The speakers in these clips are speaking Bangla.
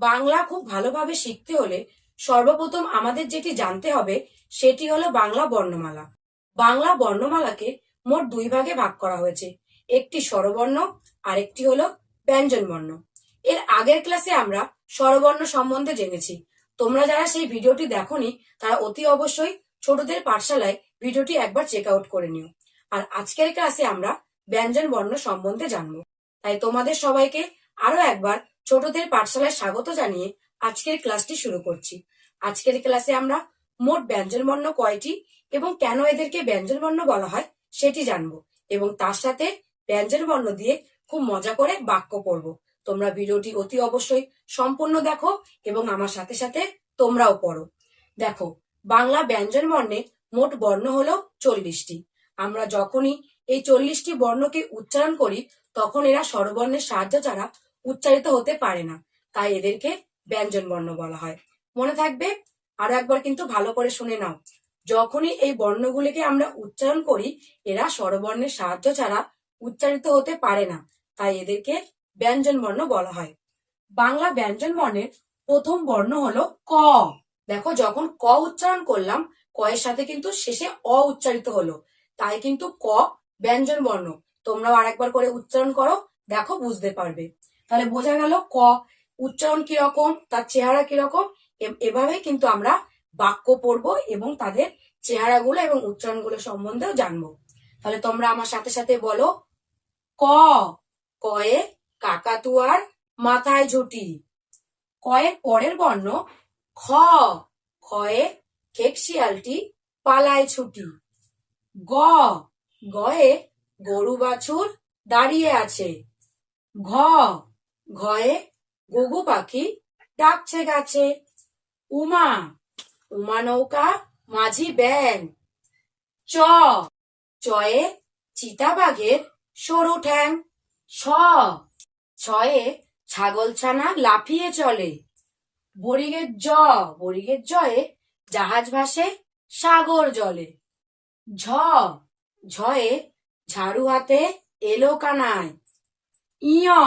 বাংলা খুব ভালোভাবে শিখতে হলে সর্বপ্রথম আমাদের যেটি জানতে হবে, সেটি হলো বাংলা বর্ণমালা। বাংলা বর্ণমালাকে মোট দুই ভাগে ভাগ করা হয়েছে। একটি স্বরবর্ণ আর একটি হলো ব্যঞ্জন বর্ণ এর আগের ক্লাসে আমরা স্বরবর্ণ সম্বন্ধে জেনেছি। তোমরা যারা সেই ভিডিওটি দেখোনি, তারা অতি অবশ্যই ছোটদের পাঠশালায় ভিডিওটি একবার চেক আউট করে নিও। আর আজকের ক্লাসে আমরা ব্যঞ্জন বর্ণ সম্বন্ধে জানব। তাই তোমাদের সবাইকে আরও একবার ছোটদের পাঠশালায় স্বাগত জানিয়ে আজকের ক্লাসটি শুরু করছি। আজকের ক্লাসে আমরা মোট ব্যঞ্জন বর্ণ কয়টি এবং কেন এদেরকে ব্যঞ্জন বর্ণ বলা হয় সেটি জানব এবং তার সাথে ব্যঞ্জন বর্ণ দিয়ে খুব মজা করে বাক্য পড়ব। তোমরা ভিডিওটি অতি অবশ্যই সম্পূর্ণ দেখো এবং আমার সাথে সাথে তোমরাও পড়ো। দেখো, বাংলা ব্যঞ্জন বর্ণে মোট বর্ণ হলো চল্লিশটি। আমরা যখনই এই চল্লিশটি বর্ণকে উচ্চারণ করি, তখন এরা স্বরবর্ণের সাহায্য ছাড়া উচ্চারিত হতে পারে না। তাই এদেরকে ব্যঞ্জন বর্ণ বলা হয়। মনে থাকবে, আরও একবার কিন্তু ভালো করে শুনে নাও। যখনই এই বর্ণগুলিকে আমরা উচ্চারণ করি, এরা স্বরবর্ণের সাহায্য ছাড়া উচ্চারিত হতে পারে না। তাই এদেরকে ব্যঞ্জন বর্ণ বলা হয়। বাংলা ব্যঞ্জন বর্ণের প্রথম বর্ণ হলো ক। দেখো, যখন ক উচ্চারণ করলাম, ক এর সাথে কিন্তু শেষে অ উচ্চারিত হলো। তাই কিন্তু ক ব্যঞ্জন বর্ণ। তোমরাও আরেকবার করে উচ্চারণ করো, দেখো বুঝতে পারবে। তাহলে বোঝা গেল ক, উচ্চারণ কীরকম, তার চেহারা কীরকম এভাবে কিন্তু আমরা বাক্য পড়ব এবং তাদের চেহারাগুলো এবং উচ্চারণগুলো সম্বন্ধেও জানব। তাহলে তোমরা আমার সাথে সাথে বলো, ক, কয়ে কাকাতুয়ার মাথায় ঝুটি। কয়ের পরের বর্ণ, খ খয়ে খেকশিয়ালটি পালায় ছুটি। গ, গয়ে গরু বাছুর দাঁড়িয়ে আছে। ঘ ঘয়ে গুগু পাখি ডাকছে গাছে, উমা উমা নৌকা, মাঝি ব্যাং চ চয়ে চিতাবাঘের সরু ঠ্যাং ছ ছয়ে ছাগল ছানা লাফিয়ে চলে, বরিগের জ, বরিগের জয়ে জাহাজ ভাসে সাগর জলে, ঝ, ঝয়ে ঝাড়ু হাতে এলো কানায়, ইয়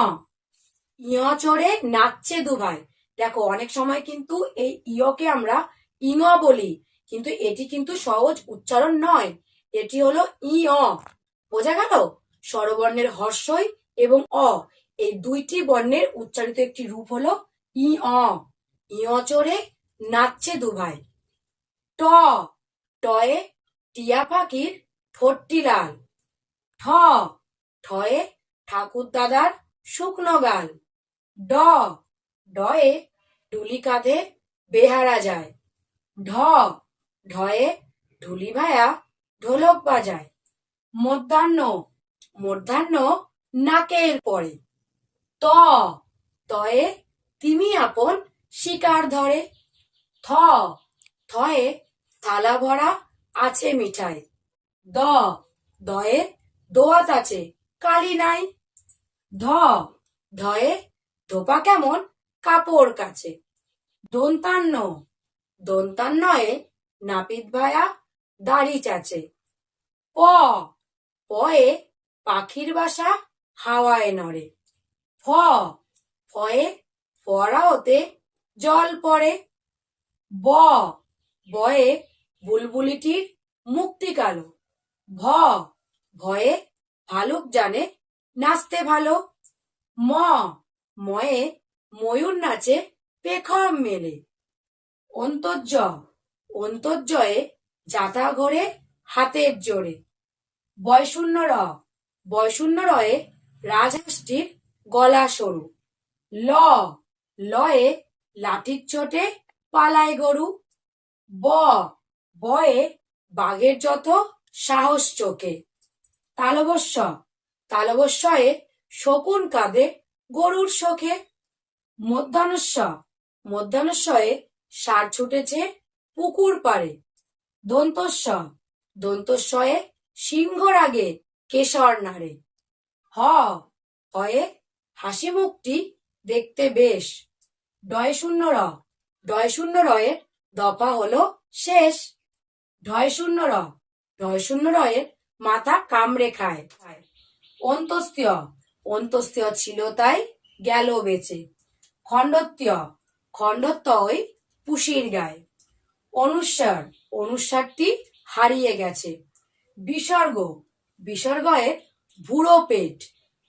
ইয় চড়ে নাচছে দুভাই। দেখো, অনেক সময় কিন্তু এই ইয়কে আমরা ইঙ বলি, কিন্তু এটি কিন্তু সহজ উচ্চারণ নয়। এটি হলো ইয় বোঝা গেল? স্বরবর্ণের হর্ষই এবং অ। এই দুইটি বর্ণের উচ্চারিত একটি রূপ হলো ই। অ ইয় চড়ে নাচছে দুভাই। ট। টয়ে টিয়া পাখির ঠোঁটটি লাল। ঠ। ঠয়ে ঠাকুর দাদার শুকনো গাল। ড ডয়ে ডুলি কাঁধে বেহারা যায়। ঢ ঢয়ে ঢুলি ভায়া ঢোলক বাজায়। মধ্যাহ্ন। মধ্যাহ্ন নাকের পরে। ত। তয়ে তিমি আপন শিকার ধরে। থ। থয়ে থালা ভরা আছে মিঠাই। দ। দয়ে দোয়াত আছে কালি নাই। ধ। ধয়ে ধোপা কেমন? কাপড় কাছে দন্তান্ন। দন্তান্নয়ে নাপিত ভায়া দাড়ি চাচে। প। পয়ে পাখির বাসা হাওয়ায় নড়ে। ফ। ফয়ে ফরা হতে জল পড়ে। ব। বয়ে বুলবুলিটির মুক্তি কালো। ভ। ভয়ে ভালুক জানে নাচতে ভালো। ম। ময়ে ময়ূর নাচে পেখম মেলে। অন্তর্য অন্তর্জয়ে যাতা ঘরে হাতের জোরে। বয়শূন্য র বয়শূন্য রয়ে রাজহাঁসটির গলা সরু। ল, লয়ে লাঠির চোটে পালায় গরু। ব, বয়ে বাঘের যত সাহস চোখে। তালবস্য তালবস্যয়ে শকুন কাঁদে গরুর শোকে মধ্যাহ্নস্য মধ্যাহ্নস্বয়ে সার ছুটেছে পুকুর পারে দন্তস্ব দন্তস্বয়ে সিংহর আগে কেশর নাড়ে। হ হয়ে হাসি মুখটি দেখতে বেশ। ডয় শূন্য র ডয় শূন্য রয়ের দফা হলো শেষ। ঢয় শূন্য র ঢয় শূন্য রয়ের মাথা কামড়ে খায়। অন্তস্তীয় অন্তস্তীয় ছিল, তাই গেল বেঁচে। খণ্ডত্বীয় খণ্ডতয় পুষির গায়ে। অনুস্বার অনুস্বারটি হারিয়ে গেছে। বিসর্গ বিসর্গয়ের ভুড়ো পেট,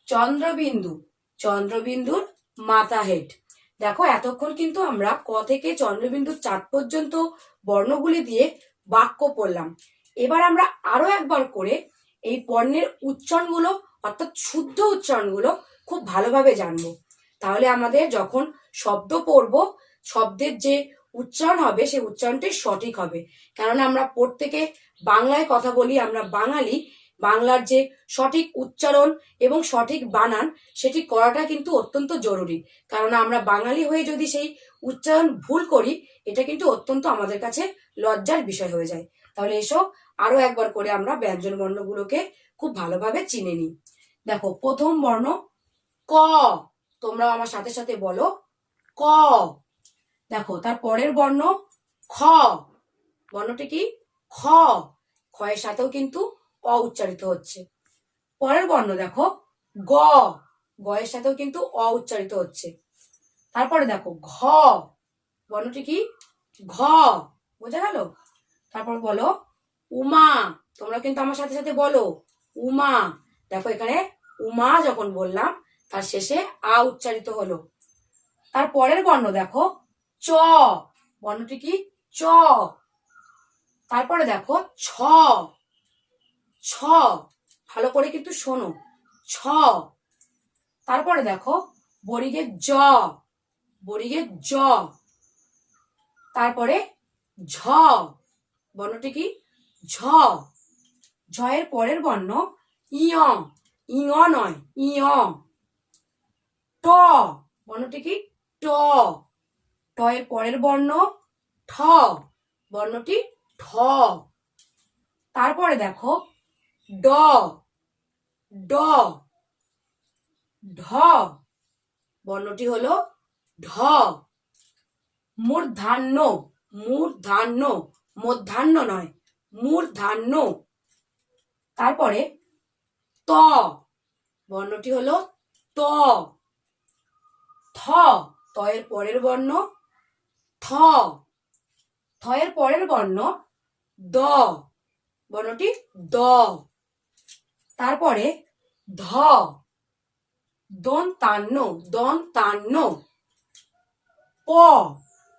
চন্দ্রবিন্দু, চন্দ্রবিন্দুর মাথা হেড দেখো, এতক্ষণ কিন্তু আমরা ক থেকে চন্দ্রবিন্দুর চাঁদ পর্যন্ত বর্ণগুলি দিয়ে বাক্য পড়লাম। এবার আমরা আরও একবার করে এই পণ্যের উচ্চারণগুলো অর্থাৎ শুদ্ধ উচ্চারণগুলো খুব ভালোভাবে জানব। তাহলে আমাদের যখন শব্দ পড়ব, শব্দের যে উচ্চারণ হবে, সেই উচ্চারণটি সঠিক হবে। কেননা আমরা প্রত্যেকে বাংলায় কথা বলি, আমরা বাঙালি, বাংলার যে সঠিক উচ্চারণ এবং সঠিক বানান, সেটি করাটা কিন্তু অত্যন্ত জরুরি। কারণ আমরা বাঙালি হয়ে যদি সেই উচ্চারণ ভুল করি, এটা কিন্তু অত্যন্ত আমাদের কাছে লজ্জার বিষয় হয়ে যায়। তাহলে এসো, আরও একবার করে আমরা ব্যঞ্জন বর্ণগুলোকে খুব ভালোভাবে চিনে নিই দেখো, প্রথম বর্ণ ক। তোমরা আমার সাথে সাথে বলো, ক। দেখো, তার পরের বর্ণ খ। বর্ণটি কি? খ। খয়ের সাথেও কিন্তু অ উচ্চারিত হচ্ছে। পরের বর্ণ দেখো, গ। গয়ের সাথেও কিন্তু অ উচ্চারিত হচ্ছে। তারপরে দেখো, ঘ। বর্ণটি কি? ঘ। বোঝা গেল? তারপর বলো, উমা। তোমরা কিন্তু আমার সাথে সাথে বলো উমা। দেখো এখানে উমা যখন বললাম, তার শেষে আ উচ্চারিত হলো। তার পরের বর্ণ দেখো, চ। বর্ণটি কি? চ। তারপরে দেখো, ছ। ছ। ভালো করে কিন্তু শোনো। ছ। তারপরে দেখো বরিগের জ। বরিগের জ। তারপরে ঝ। বর্ণটি কি? ঝ। ঝয়ের পরের বর্ণ ইয় ইয় নয় ইয়। ট, বর্ণটি কি? ট। ট এর পরের বর্ণ ঠ, বর্ণটি ঠ। তারপরে দেখো, ড ড, ঢ, বর্ণটি হলো ঢ। মূর্ধান্য মূর্ধান্য মধ্যাহ্ন নয় মূর্ধান্য তারপরে ত। বর্ণটি হলো ত। থ। ত এর পরের বর্ণ থ। থ এর পরের বর্ণ দ। বর্ণটি দ। তারপরে ধ। দন তান্ন দন তান্ন প।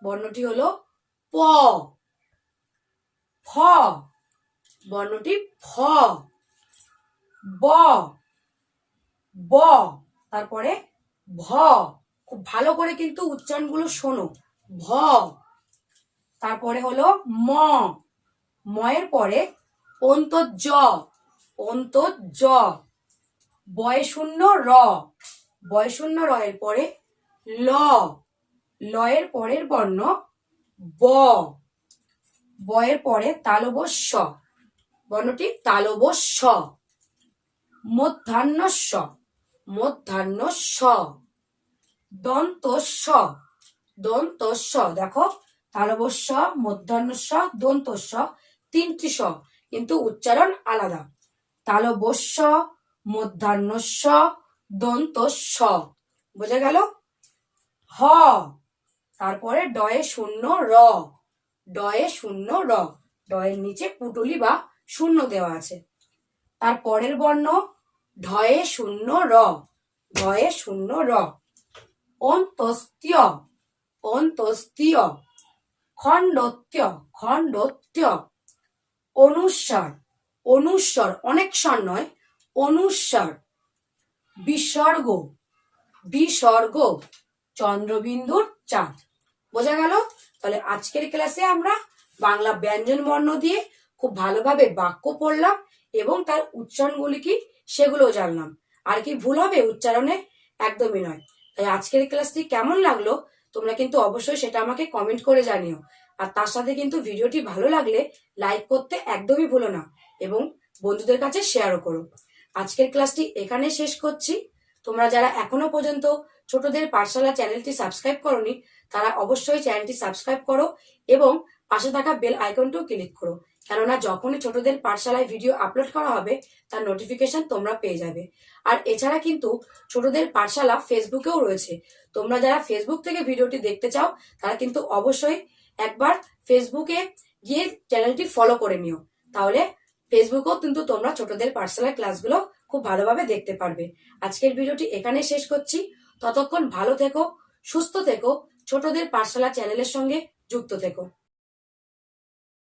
বর্ণটি হলো প। ফ। বর্ণটি ফ। ব। ব, তারপরে ভ। খুব ভালো করে কিন্তু উচ্চারণগুলো শোনো। ভ। তারপরে হলো ম। ময়ের পরে অন্ত জ অন্ত জ বয় শূন্য র। বয় শূন্য র এর পরে ল। লয়ের পরের বর্ণ ব। বয়ের পরে তালবস্য। বর্ণটি তালবস্য। মধ্যাহ্নস্য মধ্যাহ্নস্য দন্তস্য দন্তস্য দেখো তালবস্য মধ্যাহ্নস্য দন্তস্য তিনটি স কিন্তু উচ্চারণ আলাদা। তালবস্য মধ্যাহ্নস্য দন্তস্য বোঝা গেল? হ। তারপরে ডয়ে শূন্য র। ডয়ে শূন্য র। ডয়ের নিচে পুটুলি বা শূন্য দেওয়া আছে। তার পরের বর্ণ ঢয়ে শূন্য র ঢয়ে শূন্য র অন্তস্তীয় অন্তস্তীয় খণ্ডত্য খণ্ডত্য। অনুস্বার, অনুস্বর অনেক স্বর নয়, অনুস্বার। বিসর্গ বিসর্গ, চন্দ্রবিন্দুর চাঁদ। বোঝা গেল? তাহলে আজকের ক্লাসে আমরা বাংলা ব্যঞ্জন বর্ণ দিয়ে খুব ভালোভাবে বাক্য পড়লাম এবং তার উচ্চারণগুলি কি সেগুলো জানলাম। আর কি ভুল হবে উচ্চারণে? একদমই নয়। তাই আজকের ক্লাসটি কেমন লাগল? তোমরা কিন্তু অবশ্যই সেটা আমাকে কমেন্ট করে জানিও। আর তার সাথে কিন্তু ভিডিওটি ভালো লাগলে লাইক করতে একদমই ভুলো না এবং বন্ধুদের কাছে শেয়ারও করো। আজকের ক্লাসটি এখানে শেষ করছি। তোমরা যারা এখনও পর্যন্ত ছোটদের পাঠশালা চ্যানেলটি সাবস্ক্রাইব করনি, তারা অবশ্যই চ্যানেলটি সাবস্ক্রাইব করো এবং পাশে থাকা বেল আইকনটিও ক্লিক করো। কেননা যখনই ছোটদের পাঠশালায় ভিডিও আপলোড করা হবে, তার নোটিফিকেশন তোমরা পেয়ে যাবে। আর এছাড়া কিন্তু ছোটদের পাঠশালা ফেসবুকেও রয়েছে। তোমরা যারা ফেসবুক থেকে ভিডিওটি দেখতে চাও, তারা কিন্তু অবশ্যই একবার ফেসবুকে গিয়ে চ্যানেলটি ফলো করে নিও। তাহলে ফেসবুকেও কিন্তু তোমরা ছোটদের পাঠশালার ক্লাসগুলো খুব ভালোভাবে দেখতে পারবে। আজকের ভিডিওটি এখানে শেষ করছি। ততক্ষণ ভালো থেকো, সুস্থ থেকো, ছোটদের পাঠশালা চ্যানেলের সঙ্গে যুক্ত থেকো।